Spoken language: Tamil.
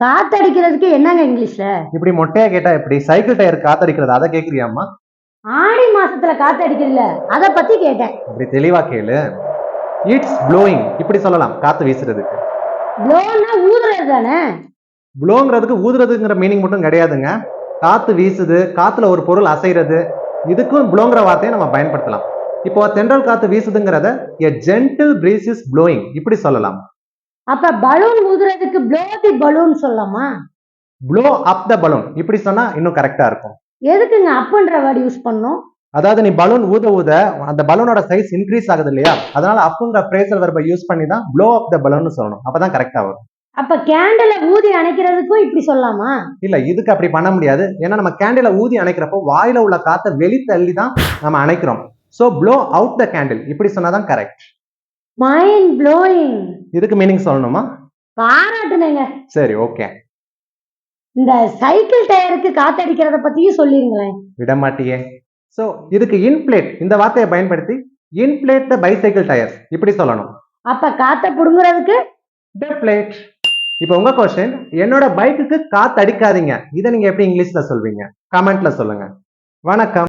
காத்தடிக்கிறதுக்கு என்னங்க இங்கிலீஷ்ல? இப்படி மொட்டையா கேட்டா எப்படி? சைக்கிள் டயர் காத்தடிக்கிறது? அதை கேக்குறியாம்மா? ஆடி மாசத்துல காத்தடிக்கிறதுல அத பத்தி கேட்டேன். இப்படி தெளிவா கேளு. இட்ஸ் ப்ளோயிங் இப்படி சொல்லலாம் காத்து வீசுறதுக்கு. ப்ளோன்னா ஊதுறது தானே? ப்ளோங்கிறதுக்கு ஊதுறதுங்கிற மீனிங் மட்டும் கிடையாதுங்க. காத்து வீசுது காத்துல ஒரு பொருள் அசைறது இதுக்கும் ப்ளோங்கிற வார்த்தையை நம்ம பயன்படுத்தலாம். இப்போ தென்றல் காத்து வீசுதுங்கிறத a gentle breeze is blowing இப்படி சொல்லலாம். அப்ப பலூன் ஊதுறதுக்கு ப்ளோ தி பலூன் சொல்லலாமா? ப்ளோ அப் த பலூன் இப்படி சொன்னா இன்னும் கரெக்டா இருக்கும். எதுக்குங்க அப்புன்ற வேர்டு யூஸ் பண்ணோம்? அதாவது நீ பலூன் ஊத ஊத அந்த பலூனோட சைஸ் இன்க்ரீஸ் ஆகுது இல்லையா? அதனால அப்புங்கிற பிரேசல் வெர்பை யூஸ் பண்ணி தான் ப்ளோ அப் த பலூன் சொல்லணும். அப்பதான் கரெக்டா வரும். அப்ப கேண்டில ஊதி அணைக்கிறதுக்கும் இப்படி சொல்லலாமா? இல்ல இதுக்கு அப்படி பண்ண முடியாது. ஏன்னா நம்ம கேண்டில ஊதி அணைக்கிறப்போ வாயில உள்ள காத்தை வெளி தள்ளி தான் நம்ம அணைக்கிறோம். So blow out the candle இப்படி சொன்னாதான் கரெக்ட் மைண்ட் ப்ளோயிங் இதுக்கு மீனிங் சொல்லணுமா? பாராட்டுனேங்க. சரி ஓகே இந்த சைக்கிள் டயருக்கு காத்தடிக்கிறத பத்தியும் சொல்லிருங்களேன். விட மாட்டியே. சோ இதுக்கு இன்பிளேட் இந்த வார்த்தையை பயன்படுத்தி இன்பிளேட் த பைசைக்கிள் டயர்ஸ் இப்படி சொல்லணும். அப்ப காத்த புடுங்குறதுக்கு? பிளேட் இப்போ உங்க கொஸ்டின் என்னோட பைக்குக்கு காத்து அடிக்காதீங்க இதை நீங்க எப்படி இங்கிலீஷ்ல சொல்வீங்க? கமெண்ட்ல சொல்லுங்க. வணக்கம்.